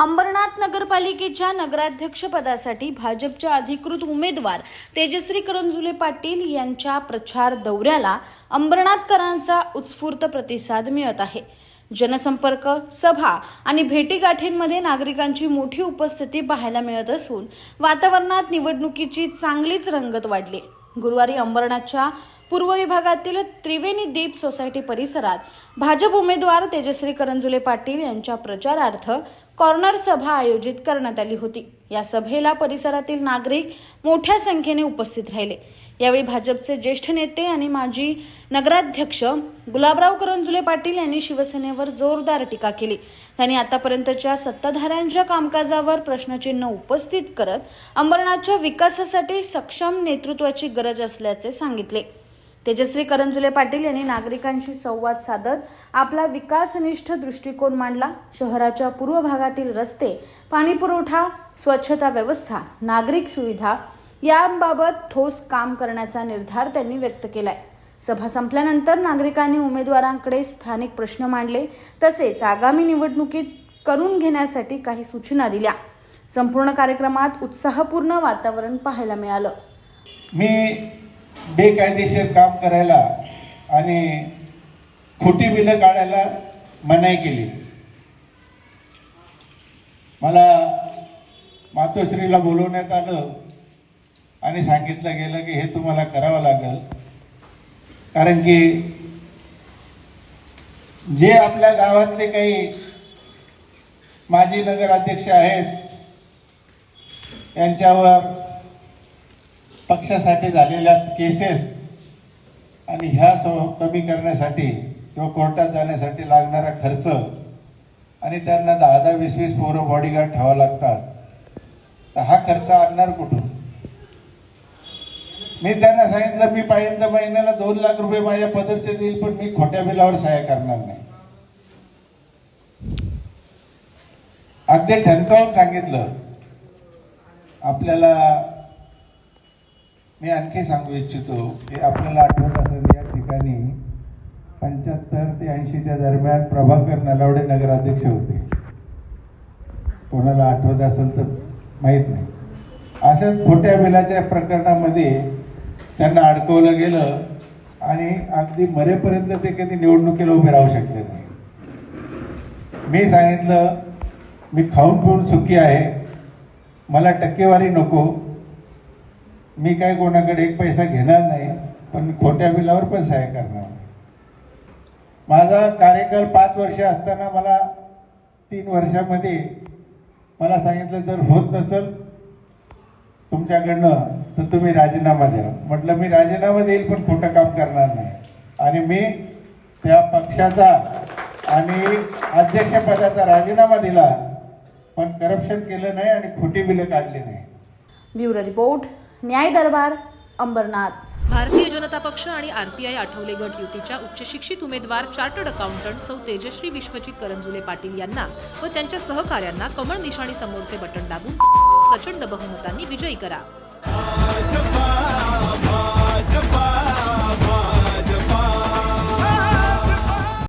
अंबरनाथ नगराध्यक्ष पदासाठी भाजपच्या अधिकृत उमेदवार तेजश्री करंजुले पाटील यांच्या प्रचार दौऱ्याला अंबरनाथकरांचा उत्स्फूर्त प्रतिसाद मिळत आहे. जनसंपर्क सभा आणि भेटीगाठींमध्ये नागरिकांची मोठी उपस्थिती पाहायला मिळत असून वातावरणात निवडणुकीची चांगलीच रंगत वाढली. गुरुवारी अंबरनाथच्या पूर्व विभागातील त्रिवेणी दीप सोसायटी परिसरात भाजप उमेदवार तेजश्री करंजुले पाटील यांच्या प्रचारार्थ कॉर्नर सभा आयोजित करण्यात आली होती. या सभेला परिसरातील नागरिक मोठ्या संख्येने उपस्थित राहिले. यावेळी भाजपचे ज्येष्ठ नेते आणि माजी नगराध्यक्ष गुलाबराव करंजुले पाटील यांनी शिवसेनेवर जोरदार टीका केली. त्यांनी आतापर्यंतच्या सत्ताधाऱ्यांच्या कामकाजावर प्रश्नचिन्ह उपस्थित करत अंबरनाथच्या विकासासाठी सक्षम नेतृत्वाची गरज असल्याचे सांगितले. तेजश्री करंजुले पाटील यांनी नागरिकांशी संवाद साधत आपला विकासनिष्ठ दृष्टिकोन मांडला. शहराच्या पूर्व भागातील रस्ते पाणीपुरवठा स्वच्छता व्यवस्था नागरिक सुविधा याबाबत ठोस काम करण्याचा निर्धार त्यांनी व्यक्त केलाय. सभा संपल्यानंतर नागरिकांनी उमेदवारांकडे स्थानिक प्रश्न मांडले. तसेच आगामी निवडणुकीत करून घेण्यासाठी काही सूचना दिल्या. संपूर्ण कार्यक्रमात उत्साहपूर्ण वातावरण पाहायला मिळालं. मी बेकायदेशीर काम करायला आणि खोटी बिलं काढायला मनाई केली. मला मातोश्रीला बोलवण्यात आलं आणि सांगितलं गेलं की हे तुम्हाला करावं लागेल. कारण की जे आपल्या गावातले काही माजी नगराध्यक्ष आहेत त्यांच्यावर पक्षासाठी झालेल्या केसेस आणि ह्या सो कमी करण्यासाठी किंवा कोर्टात जाण्यासाठी लागणारा खर्च आणि त्यांना दहा दहा वीस वीस पोरं बॉडीगार्ड ठेवावं लागतात. तर हा खर्च आणणार कुठून? मी त्यांना सांगितलं मी पाहिजे महिन्याला दोन लाख रुपये माझ्या पदरचे देईल पण मी खोट्या बिलावर सहाय्य करणार नाही. अगदी ठणकावून सांगितलं. आपल्याला मी आणखी सांगू इच्छितो की आपल्याला आठवत असेल या ठिकाणी पंच्याहत्तर ते ऐंशीच्या दरम्यान प्रभाकर नलावडे नगराध्यक्ष होते. कोणाला आठवत असेल तर माहीत नाही. अशाच खोट्या बिलाच्या प्रकरणामध्ये त्यांना अडकवलं गेलं आणि अगदी मरेपर्यंत ते कधी निवडणुकीला उभे राहू शकले नाही. मी सांगितलं मी खाऊन पिऊन सुखी आहे. मला टक्केवारी नको. मी काय कोणाकडे एक पैसा घेणार नाही पण खोट्या बिलावर पण सहाय्य करणार. माझा कार्यकाल पाच वर्ष असताना मला तीन वर्षामध्ये मला सांगितलं जर होत नसेल तुमच्याकडनं तर तुम्ही राजीनामा द्या. म्हटलं मी राजीनामा देईल पण खोटं काम करणार नाही. आणि मी त्या पक्षाचा आणि अध्यक्षपदाचा राजीनामा दिला पण करप्शन केलं नाही आणि खोटी बिलं काढली नाही. Bureau report. न्याय दरबार अंबरनाथ. भारतीय जनता पक्ष आणि आर पी आय आठवले गट युतीच्या उच्चशिक्षित उमेदवार चार्टर्ड अकाउंटंट सौ तेजश्री विश्वजित करंजुले पाटील यांना व त्यांच्या सहकाऱ्यांना कमळ निशाणी समोरचे बटन दाबून प्रचंड बहुमतांनी विजयी करा.